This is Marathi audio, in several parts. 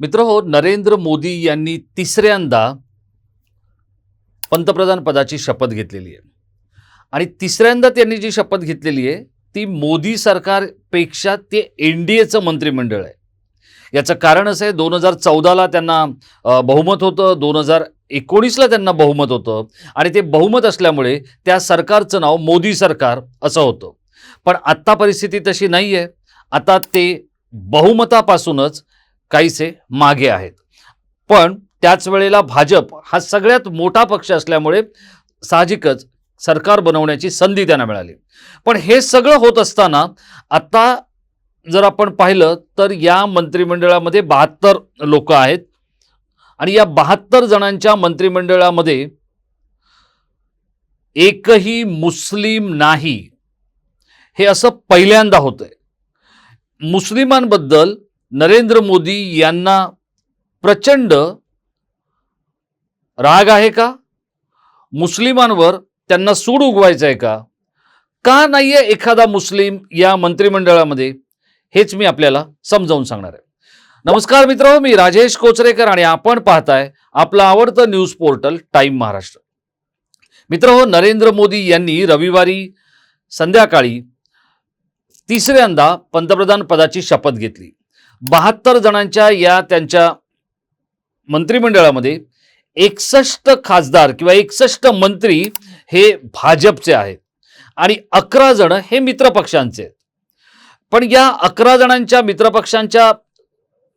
मित्र हो नरेंद्र मोदी यांनी तिसऱ्यांदा पंतप्रधान पदाची शपथ घेतलेली आहे. आणि तिसऱ्यांदा त्यांनी जी शपथ घेतलेली आहे ती मोदी सरकारपेक्षा ते एन डी एचं मंत्रिमंडळ आहे. याचं कारण असं आहे दोन हजार चौदाला त्यांना बहुमत होतं दोन हजार एकोणीसला त्यांना बहुमत होतं. आणि ते बहुमत असल्यामुळे त्या सरकारचं नाव मोदी सरकार असं होतं. पण आत्ता परिस्थिती तशी नाही आहे आता ते बहुमतापासूनच काहीसे मागे आहेत. पण त्याच वेळेला भाजप हा सगळ्यात मोठा पक्ष असल्यामुळे साहजिकच सरकार बनवण्याची संधी त्यांना मिळाली. पण हे सगळं होत असताना आता जर आपण पाहिलं तर या मंत्रिमंडळामध्ये बहात्तर लोक आहेत. आणि या बहात्तर जणांच्या मंत्रिमंडळामध्ये एकही मुस्लिम नाही. हे असं पहिल्यांदा होतंय. मुस्लिमांबद्दल नरेंद्र मोदी यांना प्रचंड राग आहे का? मुस्लिमांवर त्यांना सूड उगवायचं आहे का? का नाही आहे एखादा मुस्लिम या मंत्रिमंडळामध्ये? हेच मी आपल्याला समजावून सांगणार आहे. नमस्कार मित्र मी राजेश कोचरेकर आणि आपण पाहताय आपलं आवडतं न्यूज पोर्टल टाइम महाराष्ट्र. मित्र हो नरेंद्र मोदी यांनी रविवारी संध्याकाळी तिसऱ्यांदा पंतप्रधान पदाची शपथ घेतली. बहात्तर जणांच्या या त्यांच्या मंत्रिमंडळामध्ये एकसष्ट खासदार किंवा एकसष्ट मंत्री हे भाजपचे आहेत. आणि अकरा जण हे मित्रपक्षांचे आहेत. पण या अकरा जणांच्या मित्रपक्षांच्या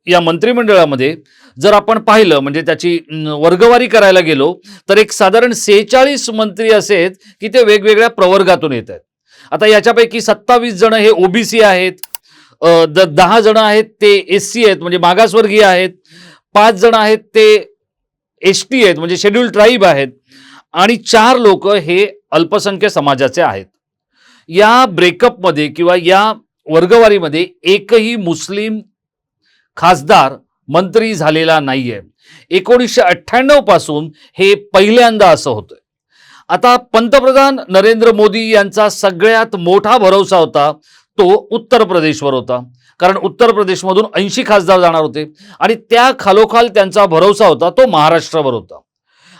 या मंत्रिमंडळामध्ये जर आपण पाहिलं म्हणजे त्याची वर्गवारी करायला गेलो तर एक साधारण सेहेचाळीस मंत्री असे आहेत की ते वेगवेगळ्या प्रवर्गातून येत आहेत. आता याच्यापैकी सत्तावीस जण हे ओबीसी आहेत द दहा जण आहेत ते एस सी आहेत म्हणजे मागासवर्गीय आहेत. पाच जण आहेत ते एस टी आहेत म्हणजे शेड्यूल ट्राईब आहेत. आणि चार लोक हे अल्पसंख्य समाजाचे आहेत. या ब्रेकअपमध्ये किंवा या वर्गवारीमध्ये एकही मुस्लिम खासदार मंत्री झालेला नाहीये. एकोणीसशे अठ्ठ्याण्णवपासून हे पहिल्यांदा असं होतं आता पंतप्रधान नरेंद्र मोदी यांचा सगळ्यात मोठा भरोसा होता तो उत्तर प्रदेशवर होता. कारण उत्तर प्रदेशमधून ऐंशी खासदार जाणार होते. आणि त्या खालोखाल त्यांचा भरोसा होता तो महाराष्ट्रावर होता.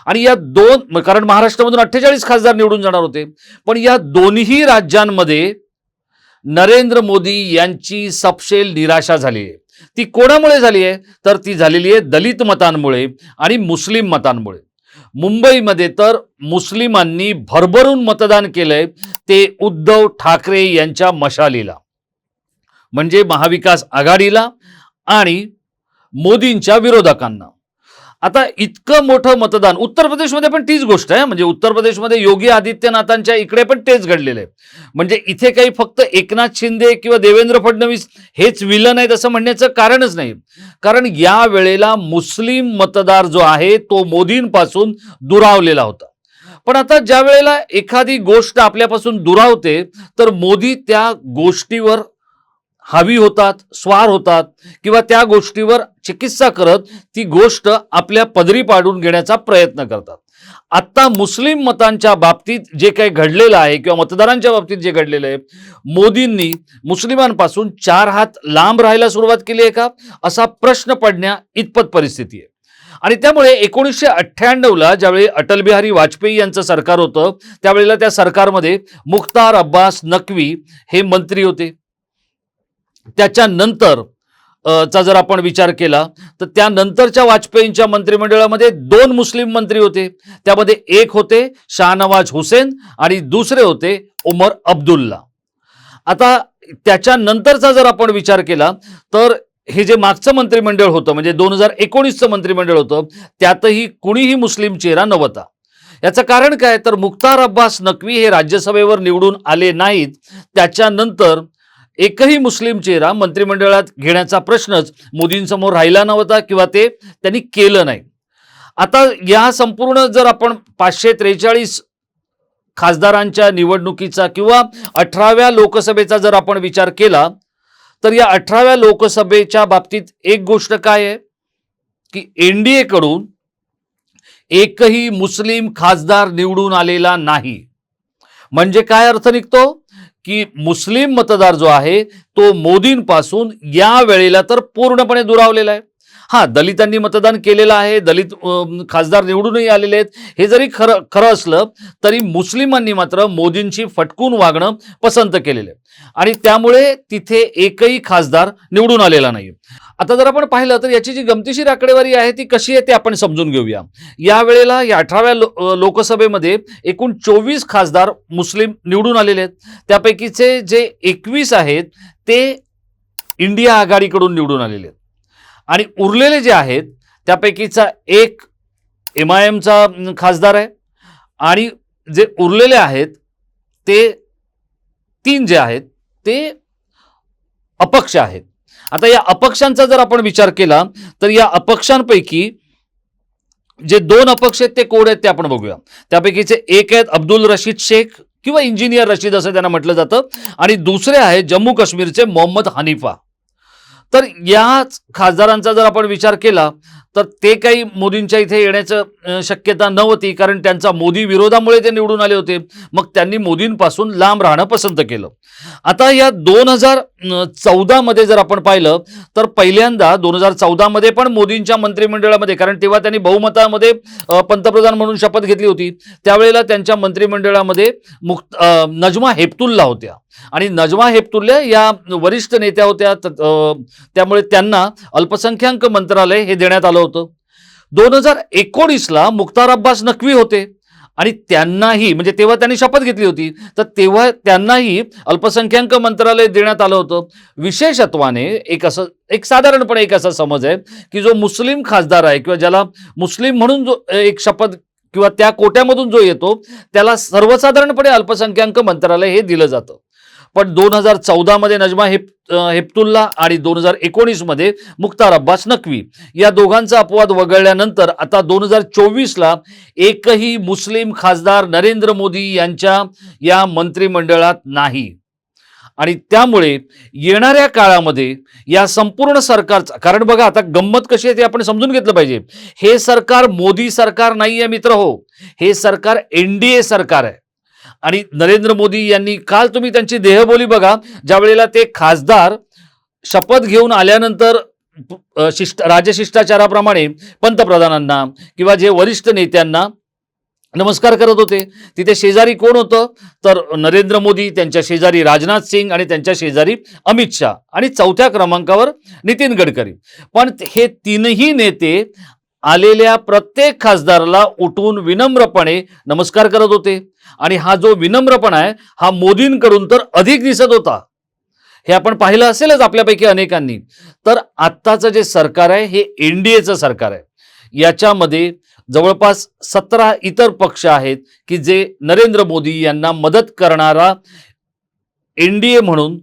आणि या दोन कारण महाराष्ट्रामधून अठ्ठेचाळीस खासदार निवडून जाणार होते. पण या दोन्ही राज्यांमध्ये नरेंद्र मोदी यांची सपशेल निराशा झाली आहे. ती कोणामुळे झाली आहे? तर ती झालेली आहे दलित मतांमुळे आणि मुस्लिम मतांमुळे. मुंबईमध्ये तर मुस्लिमांनी भरभरून मतदान केलंय ते उद्धव ठाकरे यांच्या मशालीला. म्हणजे महाविकास आघाडीला आणि मोदींच्या विरोधकांना. आता इतकं मोठं मतदान उत्तर प्रदेशमध्ये पण तीच गोष्ट आहे म्हणजे उत्तर प्रदेशमध्ये योगी आदित्यनाथांच्या इकडे पण तेच घडलेलं आहे. म्हणजे इथे काही फक्त एकनाथ शिंदे किंवा देवेंद्र फडणवीस हेच विलन आहेत असं म्हणण्याचं कारणच नाही. कारण या वेळेला मुस्लिम मतदार जो आहे तो मोदींपासून दुरावलेला होता. पण आता ज्या वेळेला एखादी गोष्ट आपल्यापासून दुरावते तर मोदी त्या गोष्टीवर हावी होतात स्वार होतात किंवा त्या गोष्टीवर चिकित्सा करत ती गोष्ट आपल्या पदरी पाडून घेण्याचा प्रयत्न करतात. आत्ता मुस्लिम मतांच्या बाबतीत जे काही घडलेलं आहे किंवा मतदारांच्या बाबतीत जे घडलेलं आहे मोदींनी मुस्लिमांपासून चार हात लांब राहायला सुरुवात केली आहे का? असा प्रश्न पडण्या इतपत परिस्थिती आहे. आणि त्यामुळे एकोणीसशे अठ्ठ्याण्णवला ज्यावेळी अटलबिहारी वाजपेयी यांचं सरकार होतं त्यावेळेला त्या सरकारमध्ये मुख्तार अब्बास नक्वी हे मंत्री होते. त्याच्यानंतर चा जर आपण विचार केला तर त्यानंतरच्या वाजपेयींच्या मंत्रिमंडळामध्ये दोन मुस्लिम मंत्री होते. त्यामध्ये एक होते शाहनवाज हुसेन आणि दुसरे होते उमर अब्दुल्ला. आता त्याच्यानंतरचा जर आपण विचार केला तर हे जे मागचं मंत्रिमंडळ होतं म्हणजे दोन हजार एकोणीसचं मंत्रिमंडळ होतं त्यातही कुणीही मुस्लिम चेहरा नव्हता. याचं कारण काय? तर मुख्तार अब्बास नक्वी हे राज्यसभेवर निवडून आले नाहीत. त्याच्यानंतर एकही मुस्लिम चेहरा मंत्रिमंडळात घेण्याचा प्रश्नच मोदींसमोर राहिला नव्हता किंवा ते त्यांनी केलं नाही. आता या संपूर्ण जर आपण पाचशे त्रेचाळीस खासदारांच्या निवडणुकीचा किंवा अठराव्या लोकसभेचा जर आपण विचार केला तर या अठराव्या लोकसभेच्या बाबतीत एक गोष्ट काय आहे? की एन डी एकडून एकही मुस्लिम खासदार निवडून आलेला नाही. म्हणजे काय अर्थ निघतो? की मुस्लिम मतदार जो आहे तो मोदींपासून या वेळेला तर पूर्णपणे दुरावलेला आहे. हां दलितांनी मतदान केलेलं आहे दलित खासदार निवडूनही आलेले आहेत. हे जरी खरं खरं असलं तरी मुस्लिमांनी मात्र मोदींची फटकून वागणं पसंत केलेलं आहे. आणि त्यामुळे तिथे एकही खासदार निवडून आलेला नाही आता जर आपण पाहिलं तर याची जी गमतीशीर आकडेवारी आहे ती कशी आहे ते आपण समजून घेऊया. या वेळेला या अठराव्या लो लोकसभेमध्ये एकूण चोवीस खासदार मुस्लिम निवडून आलेले आहेत. त्यापैकीचे जे एकवीस आहेत ते इंडिया आघाडीकडून निवडून आलेले आहेत. आणि उरलेले जे आहेत त्यापैकीचा एक एम आय एमचा खासदार आहे. आणि जे उरलेले आहेत ते तीन जे आहेत ते अपक्ष आहेत. आता या अपक्षांचा जर आपण विचार केला तर या अपक्षांपैकी जे दोन अपक्ष आहेत ते कोण आहेत ते आपण बघूया. त्यापैकीचे एक आहेत अब्दुल रशीद शेख किंवा इंजिनियर रशीद असं त्यांना म्हटलं जातं. आणि दुसरे आहेत जम्मू काश्मीरचे मोहम्मद हनीफा. तर याच खासदारांचा जर आपण विचार केला तर ते काही मोदींच्या इथे येण्याचं शक्यता नव्हती कारण त्यांचा मोदी विरोधामुळे ते निवडून आले होते. मग त्यांनी मोदींपासून लांब राहणं पसंत केलं. आता या दोन हजार चौदामध्ये जर आपण पाहिलं तर पहिल्यांदा दोन हजार चौदामध्ये पण मोदींच्या मंत्रिमंडळामध्ये कारण तेव्हा त्यांनी बहुमतामध्ये पंतप्रधान म्हणून शपथ घेतली होती. त्यावेळेला त्यांच्या मंत्रिमंडळामध्ये मुक्त नजमा हेपतुल्ला होत्या. आणि नजमा हेपतुल्ला या वरिष्ठ नेत्या होत्या त्यामुळे त्यांना अल्पसंख्याक मंत्रालय हे देण्यात आलं होतं. दोन हजार एकोणीसला मुख्तार अब्बास नक्वी होते आणि त्यांनाही म्हणजे तेव्हा त्यांनी शपथ घेतली होती तर तेव्हा त्यांनाही अल्पसंख्याक मंत्रालय देण्यात आलं होतं. विशेषत्वाने एक असं एक साधारणपणे एक असा समज आहे की जो मुस्लिम खासदार आहे किंवा ज्याला मुस्लिम म्हणून जो एक शपथ किंवा त्या कोट्यामधून जो येतो त्याला सर्वसाधारणपणे अल्पसंख्याक मंत्रालय हे दिलं जातं. पण दोन हजार चौदामध्ये नजमा हेप हेप्तुल्ला आणि दोन हजार एकोणीसमध्ये मुख्तार अब्बास नक्वी या दोघांचा अपवाद वगळल्यानंतर आता दोन हजार चोवीसला एकही मुस्लिम खासदार नरेंद्र मोदी यांच्या या मंत्रिमंडळात नाही. आणि त्यामुळे येणाऱ्या काळामध्ये या संपूर्ण सरकारचा कारण बघा आता गंमत कशी आहे ते आपण समजून घेतलं पाहिजे. हे सरकार मोदी सरकार नाही आहे मित्र हो. हे सरकार एन डी ए सरकार आहे. आणि नरेंद्र मोदी यांनी काल तुम्ही त्यांची देहबोली बघा ज्या वेळेला ते खासदार शपथ घेऊन आल्यानंतर शिष्ट राजशिष्टाचाराप्रमाणे पंतप्रधानांना किंवा जे वरिष्ठ नेत्यांना नमस्कार करत होते. तिथे शेजारी कोण होतं? तर नरेंद्र मोदी त्यांच्या शेजारी राजनाथ सिंग आणि त्यांच्या शेजारी अमित शहा आणि चौथ्या क्रमांकावर नितीन गडकरी. पण हे तीनही नेते आलेल्या प्रत्येक खासदाराला उठून विनम्रपणे नमस्कार करत होते. आणि हा जो विनम्रपणा आहे हा मोदींकडून तर अधिक दिसत होता. हे आपण पाहिलं असेलच आपल्यापैकी अनेकांनी. तर आत्ताचं जे सरकार आहे हे एन डी एचं सरकार आहे. याच्यामध्ये जवळपास सतरा इतर पक्ष आहेत की जे नरेंद्र मोदी यांना मदत करणारा एन डी ए म्हणून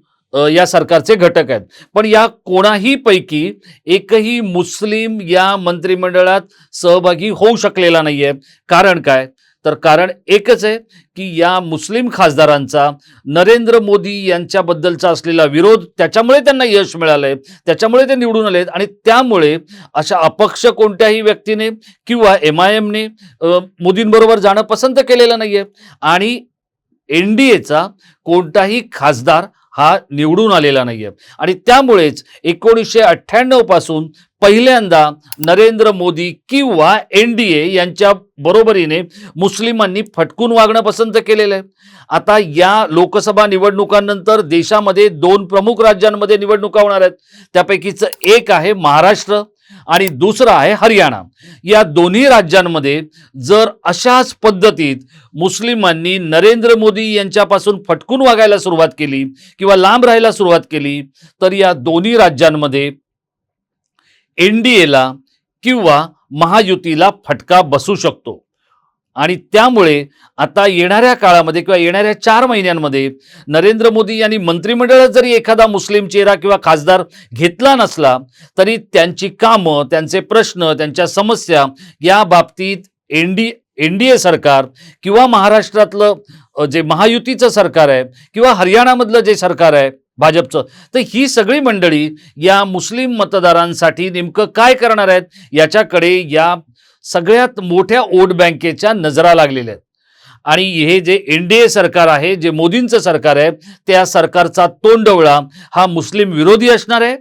या सरकारचे घटक आहेत. पण या कोणाही पैकी एकही मुस्लिम या मंत्रिमंडळात सहभागी होऊ शकलेला नाहीये. कारण काय? तर कारण एकच आहे की या मुस्लिम खासदारांचा नरेंद्र मोदी यांच्याबद्दलचा असलेला विरोध त्याच्यामुळे त्यांना यश मिळालंय त्याच्यामुळे ते निवडून आलेत आणि त्यामुळे अशा अपक्ष कोणत्याही व्यक्तीने किंवा एम आय एमने मोदींबरोबर जाणं पसंत केलेलं नाहीये. आणि एन डी एचा कोणताही खासदार हा निवडून आलेला नाही आहे आणि त्यामुळेच एकोणीसशे अठ्ठ्याण्णवपासून पहिल्यांदा नरेंद्र मोदी किंवा एन डी ए यांच्या बरोबरीने मुस्लिमांनी फटकून वागणं पसंत केलेलं आहे. आता या लोकसभा निवडणुकांनंतर देशामध्ये दोन प्रमुख राज्यांमध्ये निवडणुका होणार आहेत. त्यापैकीचं एक आहे महाराष्ट्र आणि दुसरं आहे हरियाणा. या दोन्ही राज्यांमध्ये जर अशाच पद्धतीत मुस्लिमांनी नरेंद्र मोदी यांच्यापासून फटकून वागायला सुरुवात केली किंवा लांब राहायला सुरुवात केली तर या दोन्ही राज्यांमध्ये एन डी एला किंवा महायुतीला फटका बसू शकतो. आणि त्यामुळे आता येणाऱ्या काळामध्ये किंवा येणाऱ्या चार महिन्यांमध्ये नरेंद्र मोदी यांनी मंत्रिमंडळात जरी एखादा मुस्लिम चेहरा किंवा खासदार घेतला नसला तरी त्यांची कामं त्यांचे प्रश्न त्यांच्या समस्या या बाबतीत N D N D A सरकार किंवा महाराष्ट्रातलं जे महायुतीचं सरकार आहे किंवा हरियाणामधलं जे सरकार आहे भाजपचं तर ही सगळी मंडळी या मुस्लिम मतदारांसाठी नेमकं काय करणार आहेत याच्याकडे या सगळ्यात मोठ्या वोट बँकेच्या नजरा लागलेल्या आहेत. आणि हे जे एन डी ए सरकार आहे जे मोदींचं सरकार आहे त्या सरकारचा तोंडवळा हा मुस्लिम विरोधी असणार आहे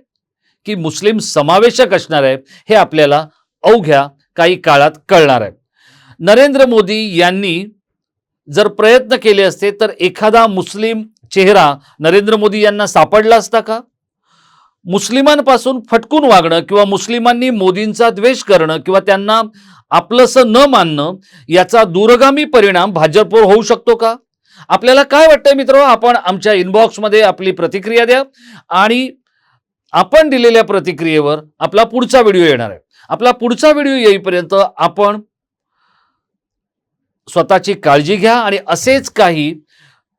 की मुस्लिम समावेशक असणार आहे हे आपल्याला अवघ्या काही काळात कळणार आहे. नरेंद्र मोदी यांनी जर प्रयत्न केले असते तर एखादा मुस्लिम चेहरा नरेंद्र मोदी यांना सापडला असता का? मुस्लिमांपासून फटकून वागणं किंवा मुस्लिमांनी मोदींचा द्वेष करणं किंवा त्यांना आपलंसं न मानणं याचा दूरगामी परिणाम भाजपवर होऊ शकतो का? आपल्याला काय वाटतंय मित्र? आपण आमच्या इनबॉक्समध्ये आपली प्रतिक्रिया द्या आणि आपण दिलेल्या प्रतिक्रियेवर आपला पुढचा व्हिडिओ येणार आहे. आपला पुढचा व्हिडिओ येईपर्यंत आपण स्वतःची काळजी घ्या आणि असेच काही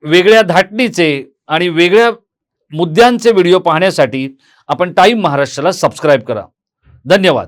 वेगळ्या धाटणीचे आणि वेगळ्या मुद्द्यांचे व्हिडिओ पाहण्यासाठी आपण टाईम महाराष्ट्राला सबस्क्राईब करा. धन्यवाद.